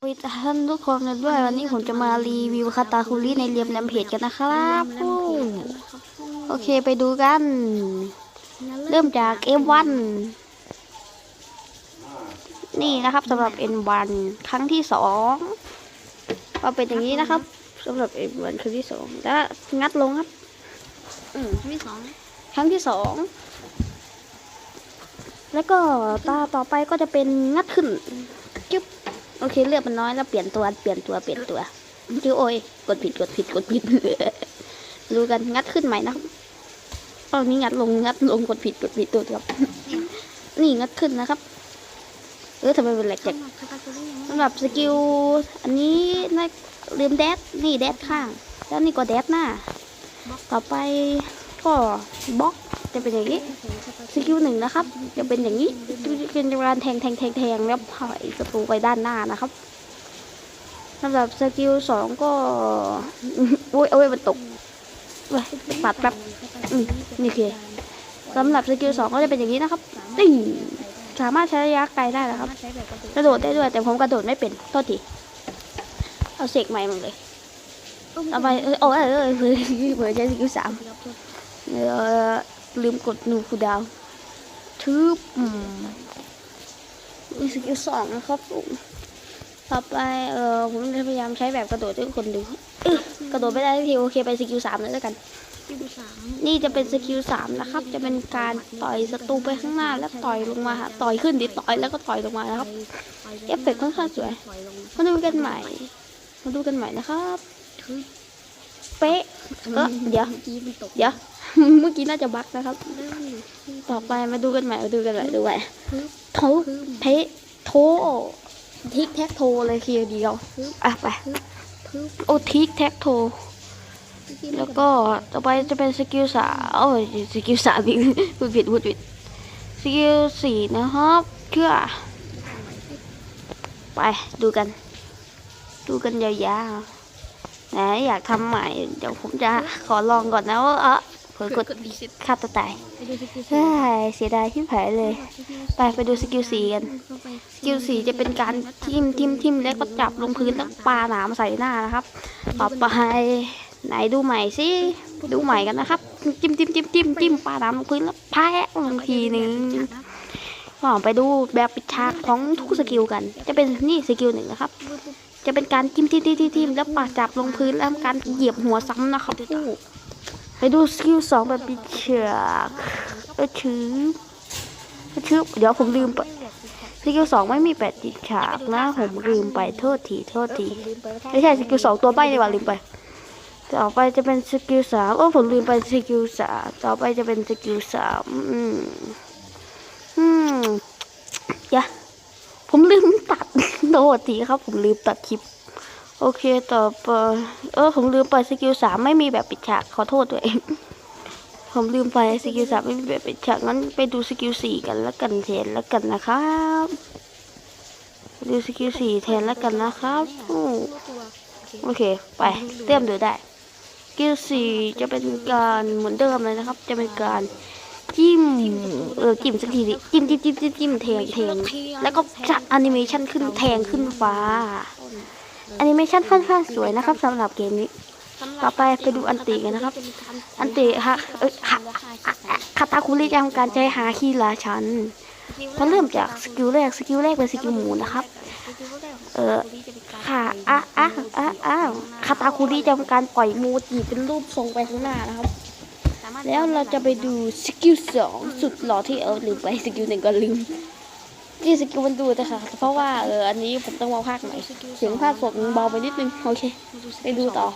สวัสดีท่านทุกคนกันด้วยวันนี้ผมจะมารีวิวคาตาคุริในเรียมแรมเพจกันนะครับฟู้โอเคไปดูกัน เริ่มจาก F1 นี่นะครับสำหรับ N1 ครั้งที่สองก็เป็นอย่างนี้นะครับสำหรับ N1 ครั้งที่สองแล้วงัดลงครับอืมที่สองครั้งที่สองแล้วก็ตาต่อไปก็จะเป็นงัดขึ้นจึ๊บ โอเคเลือดมันน้อยแล้วเปลี่ยนตัวเปลี่ยนตัวเปลี่ยนตัวจิ้วโอ้ยกดผิดกดผิดกดผิดรู้กันงัดขึ้นใหม่นะครับตอนนี้งัดลงงัดลงกดผิดกดผิดตัวครับ นี่งัดขึ้นนะครับ เออทำไมเป็นแหลกจังคาตาคุริยังสำหรับสกิลอันนี้น่าลืมแดดนี่แดดข้าง แล้วนี่ก็แดดหน้า ต่อไปก็บล็อก จะเป็นอย่างนี้สกิลหนึ่งนะครับ จะเป็นอย่างนี้เป็นการแทงแทงแทงแทงแล้วปล่อยศัตรูไปด้านหน้านะครับสำหรับสกิลสองก็โอ้ยโอ้ยมันตกเว้ยปัดแป๊บนี่คือสำหรับสกิลสองก็จะเป็นอย่างนี้นะครับนี่สามารถใช้ระยะไกลได้นะครับกระโดดได้ด้วย แต่ผมกระโดดไม่เป็นโทษทีเอาเสกใหม่มาเลยเอาไปเออโอ้ยเออเออเผื่อเผื่อใช้สกิลสามเออ ลืมกดหนูคูลดาวน์ทึบอืมมีสกิลสองนะครับผมต่อไปเออผมจะพยายามใช้แบบกระโดดด้วยคนดูอึ๊ะกระโดดไม่ได้สักทีโอเคไปสกิลสามเลยแล้วกันที่สามนี่จะเป็นสกิลสามนะครับ จะเป็นการต่อยศัตรูไปข้างหน้าแล้วต่อยลงมาหาต่อยขึ้นดิต่อยแล้วก็ต่อยลงมานะครับเอฟเฟกต์ค่อนข้างสวยมาดูกันใหม่มาดูกันใหม่นะครับเป๊ะเออเดี๋ยวกี้มันตกเดี๋ยว เมื่อกี้น่าจะบักนะครับ ต่อไปมาดูกันใหม่มาดูกันใหม่ดูใหม่โทเพโททิกแท็กโทเลยทีเดียวอะไปโอทิกแท็กโทแล้วก็ต่อไปจะเป็นสกิลสามโอ้ยสกิลสามอีกพูดผิดพูดผิดสกิลสี่นะครับเชื่อไปดูกัน ดูกันยาวๆนะอยากทำใหม่ เดี๋ยวผมจะขอลองก่อนนะว่า ผื่อกดกดดีเซ็ตฆ่าตัวตายไปดูสกิลใช่เสียดายที่ผายเลย ไปไปดูสกิลสีกัน สกิลสีจะเป็นการทิมทิมทิมแล้วก็จับลงพื้นแล้วปาหนามใส่หน้านะครับ ต่อไปไหนดูใหม่สิดูใหม่กันนะครับ จิ้มจิ้มจิ้มจิ้มจิ้มปาหนามลงพื้นแล้วแพ้ลงทีหนึ่งก็ไปดูแบบปิดฉากของทุกสกิลกัน จะเป็นนี่สกิลหนึ่งนะครับ จะเป็นการจิ้มจิ้มจิ้มจิ้มจิ้มแล้วปาจับลงพื้นแล้วทำการเหยียบหัวซ้ำนะครับ ไปดูสกิลสองแบบปิดฉากเออชื่อเออชื่อเดี๋ยวผมลืมไปสกิลสองไม่มีแปดจิตฉากนะ ผมลืมไปโทษทีโทษทีไม่ใช่สกิลสองตัวใบในว่าลืมไป ต่อไปจะเป็นสกิลสามโอ้ผมลืมไปสกิลสามต่อไปจะเป็นสกิลสามอืมอืมย่าผมลืมตัดโทษทีครับ ผมลืมตัดคลิป โอเคต่อไปเออผมลืมไปสกิลสามไม่มีแบบปิดฉากขอโทษตัวเองผมลืมไปสกิลสามไม่มีแบบปิดฉากงั้นไปดูสกิลสี่กันแล้วกันแทนแล้วกันนะครับดูสกิลสี่แทนแล้วกันนะครับโอเคไปเตรียมดูได้สกิลสี่จะเป็นการเหมือนเดิมเลยนะครับ จะเป็นการจิ้มเออจิ้มสักทีดิจิ้มจิ้มจิ้มจิ้มจิ้มแทงแทงแล้วก็จัดแอนิเมชันขึ้นแทงขึ้นฟ้า แอนิเมชันค่อนข้างสวยนะครับสำหรับเกมนี้ ต่อไปไปดูอันติกันนะครับ อันติฮะเอ้ยฮะอะอะคาตาคุริจะทำการใช้หาคีราชันมันเริ่มจากสกิลแรกสกิลแรกเป็นสกิลหมูนะครับ เออค่ะอะอะอะอะคาตาคุริจะทำการปล่อยโมจิเป็นรูปทรงไปข้างหน้านะครับ แล้วเราจะไปดูสกิลสองสุดหล่อที่เออลืมไปสกิลหนึ่งก็ลืม ที่สกิลมันดูแต่ค่ะ เพราะว่าเอออันนี้ผมต้องมาภาคใหม่เสียงภาคสดมันเบาไปนิดนึงโอเค ไปดูต่อ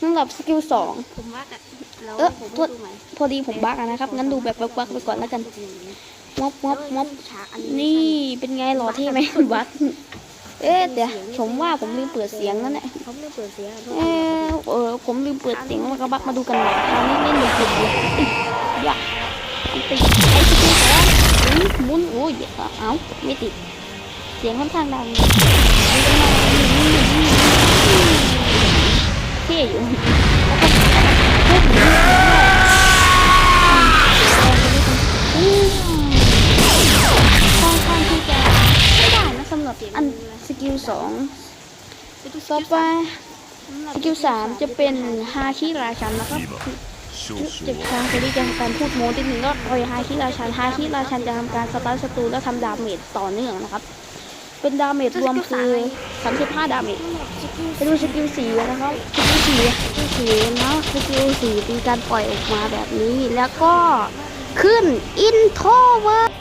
สำหรับสกิลสองผมว่ากันเออโทษพอดีผมบักอะนะครับ งั้นดูแบบบักๆไปก่อนแล้วกันมอบมอบมอบฉากนี่เป็นไงหล่อเท่ไหมบักเอ๊ะเดี๋ยวผมว่าผมลืมเปิดเสียงนั่นแหละเขาไม่เปิดเสียงเอ๊ะเออผมลืมเปิดเสียงแล้วก็บักมาดูกันหน่อยคราวนี้เล่นหนึ่งคนเดียวอิ๊ยยะมันติดไอ้สกิลสอง หมุนหมุนโอ้ยเอ้าไม่ติด เสียงค่อนข้างดังเท่อยู่แล้วก็เท่อยู่อืมค่อนข้างที่จะไม่ได้นะสำหรับอันสกิลสองไปดูต่อไปสกิลสามจะเป็นฮาคิราชันนะครับ เจ็บทางจะได้ยังการพูดโม้นิดนึงก็โอยฮาคิราชันฮาคิราชันจะทำการสตาร์ศัตรูแล้วทำดาเมจต่อเนื่องนะครับ เป็นดาเมจรวมคือ 35 ดาเมจไปดูสกิลสีนะครับสกิลสีสกิลสีนะสกิลสีเป็นการปล่อยออกมาแบบนี้แล้วก็ขึ้นอินโทรเวอร์